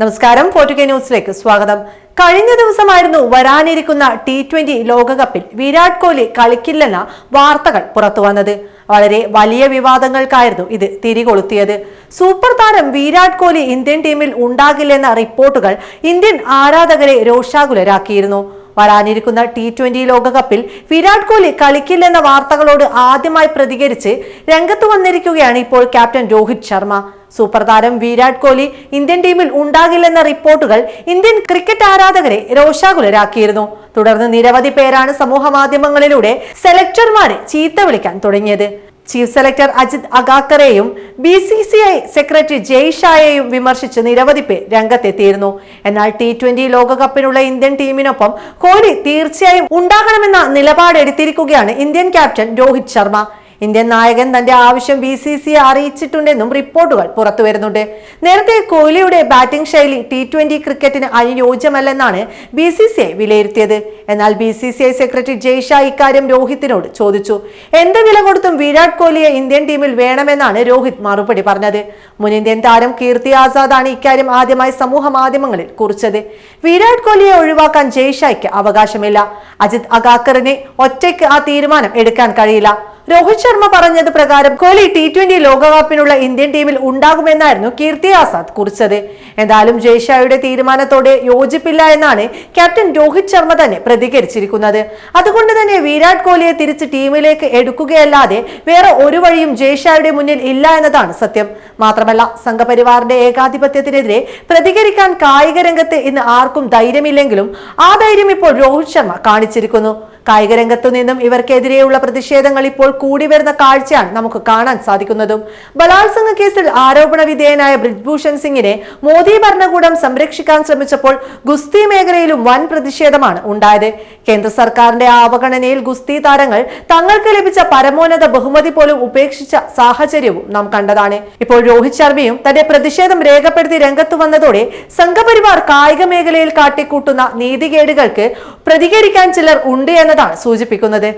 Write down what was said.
നമസ്കാരം. ഫോർട്ടുകെ ന്യൂസിലേക്ക് സ്വാഗതം. കഴിഞ്ഞ ദിവസമായിരുന്നു വരാനിരിക്കുന്ന ടി ട്വന്റി ലോകകപ്പിൽ വിരാട് കോഹ്ലി കളിക്കില്ലെന്ന വാർത്തകൾ പുറത്തു വന്നത്. വളരെ വലിയ വിവാദങ്ങൾക്കായിരുന്നു ഇത് തിരികൊളുത്തിയത്. സൂപ്പർ താരം വിരാട് കോഹ്ലി ഇന്ത്യൻ ടീമിൽ ഉണ്ടാകില്ലെന്ന റിപ്പോർട്ടുകൾ ഇന്ത്യൻ ആരാധകരെ രോഷാകുലരാക്കിയിരുന്നു. വരാനിരിക്കുന്ന ടി ട്വന്റി ലോകകപ്പിൽ വിരാട് കോഹ്ലി കളിക്കില്ലെന്ന വാർത്തകളോട് ആദ്യമായി പ്രതികരിച്ച് രംഗത്ത് വന്നിരിക്കുകയാണ് ഇപ്പോൾ ക്യാപ്റ്റൻ രോഹിത് ശർമ്മ. സൂപ്പർ താരം വിരാട് കോഹ്ലി ഇന്ത്യൻ ടീമിൽ ഉണ്ടാകില്ലെന്ന റിപ്പോർട്ടുകൾ ഇന്ത്യൻ ക്രിക്കറ്റ് ആരാധകരെ രോഷാകുലരാക്കിയിരുന്നു. തുടർന്ന് നിരവധി പേരാണ് സമൂഹ മാധ്യമങ്ങളിലൂടെ സെലക്ടർമാരെ ചീത്ത വിളിക്കാൻ തുടങ്ങിയത്. Chief selector Ajit അഗാക്കറെയും B C C I secretary Jay ഷായെയും വിമർശിച്ച് നിരവധി പേർ രംഗത്തെത്തിയിരുന്നു. എന്നാൽ ടി ട്വന്റി ലോകകപ്പിനുള്ള ഇന്ത്യൻ ടീമിനൊപ്പം കോഹ്ലി തീർച്ചയായും ഉണ്ടാകണമെന്ന നിലപാടെടുത്തിരിക്കുകയാണ് Indian captain Rohit Sharma. Indian നായകൻ തന്റെ ആവശ്യം ബി സി സി അറിയിച്ചിട്ടുണ്ടെന്നും റിപ്പോർട്ടുകൾ പുറത്തുവരുന്നുണ്ട്. നേരത്തെ കോഹ്ലിയുടെ ബാറ്റിംഗ് ശൈലി ടി ട്വന്റി ക്രിക്കറ്റിന് അനുയോജ്യമല്ലെന്നാണ് ബി സി സി ഐ വിലയിരുത്തിയത്. എന്നാൽ B C C I secretary Jay Shah ഇക്കാര്യം രോഹിത്തിനോട് ചോദിച്ചു. എന്ത് വില കൊടുത്തും വിരാട് കോഹ്ലിയെ ഇന്ത്യൻ ടീമിൽ വേണമെന്നാണ് രോഹിത് മറുപടി പറഞ്ഞത്. മുൻ ഇന്ത്യൻ താരം കീർത്തി ആസാദാണ് ഇക്കാര്യം ആദ്യമായി സമൂഹ മാധ്യമങ്ങളിൽ കുറിച്ചത്. വിരാട് കോഹ്ലിയെ ഒഴിവാക്കാൻ ജയ്ഷായ്ക്ക് അവകാശമില്ല. അജിത് അഗാക്കറിനെ ഒറ്റയ്ക്ക് ആ തീരുമാനം എടുക്കാൻ കഴിയില്ല. രോഹിത് ശർമ്മ പറഞ്ഞത് പ്രകാരം കോഹ്ലി ടി ട്വന്റി ലോകകപ്പിനുള്ള ഇന്ത്യൻ ടീമിൽ ഉണ്ടാകുമെന്നായിരുന്നു കീർത്തി ആസാദ് കുറിച്ചത്. എന്തായാലും ജയ്ഷായുടെ തീരുമാനത്തോടെ യോജിപ്പില്ല എന്നാണ് ക്യാപ്റ്റൻ രോഹിത് ശർമ്മ തന്നെ പ്രതികരിച്ചിരിക്കുന്നത്. അതുകൊണ്ട് തന്നെ വിരാട് കോഹ്ലിയെ തിരിച്ച് ടീമിലേക്ക് എടുക്കുകയല്ലാതെ വേറെ ഒരു വഴിയും ജയ്ഷായുടെ മുന്നിൽ ഇല്ല എന്നതാണ് സത്യം. മാത്രമല്ല സംഘപരിവാറിന്റെ ഏകാധിപത്യത്തിനെതിരെ പ്രതികരിക്കാൻ കായിക രംഗത്ത് ഇന്ന് ആർക്കും ധൈര്യമില്ലെങ്കിലും ആ ധൈര്യം ഇപ്പോൾ രോഹിത് ശർമ്മ കാണിച്ചിരിക്കുന്നു. കായിക രംഗത്തു നിന്നും ഇവർക്കെതിരെയുള്ള പ്രതിഷേധങ്ങൾ ഇപ്പോൾ കൂടി വരുന്ന കാഴ്ചയാണ് നമുക്ക് കാണാൻ സാധിക്കുന്നതും. ബലാത്സംഗ കേസിൽ ആരോപണ വിധേയനായ ബ്രിജ്ഭൂഷൺ സിംഗിനെ മോദി ഭരണകൂടം സംരക്ഷിക്കാൻ ശ്രമിച്ചപ്പോൾ ഗുസ്തി മേഖലയിലും വൻ പ്രതിഷേധമാണ് ഉണ്ടായത്. കേന്ദ്ര സർക്കാരിന്റെ അവഗണനയിൽ ഗുസ്തി താരങ്ങൾ തങ്ങൾക്ക് ലഭിച്ച പരമോന്നത ബഹുമതി പോലും ഉപേക്ഷിച്ച സാഹചര്യവും നാം കണ്ടതാണ്. ഇപ്പോൾ രോഹിത് ശർമ്മയും തന്റെ പ്രതിഷേധം രേഖപ്പെടുത്തി രംഗത്തു വന്നതോടെ സംഘപരിവാർ കായിക മേഖലയിൽ കാട്ടിക്കൂട്ടുന്ന നീതികേടുകൾക്ക് പ്രതികരിക്കാൻ ചിലർ ഉണ്ട് എന്നതാണ് സൂചിപ്പിക്കുന്നത്.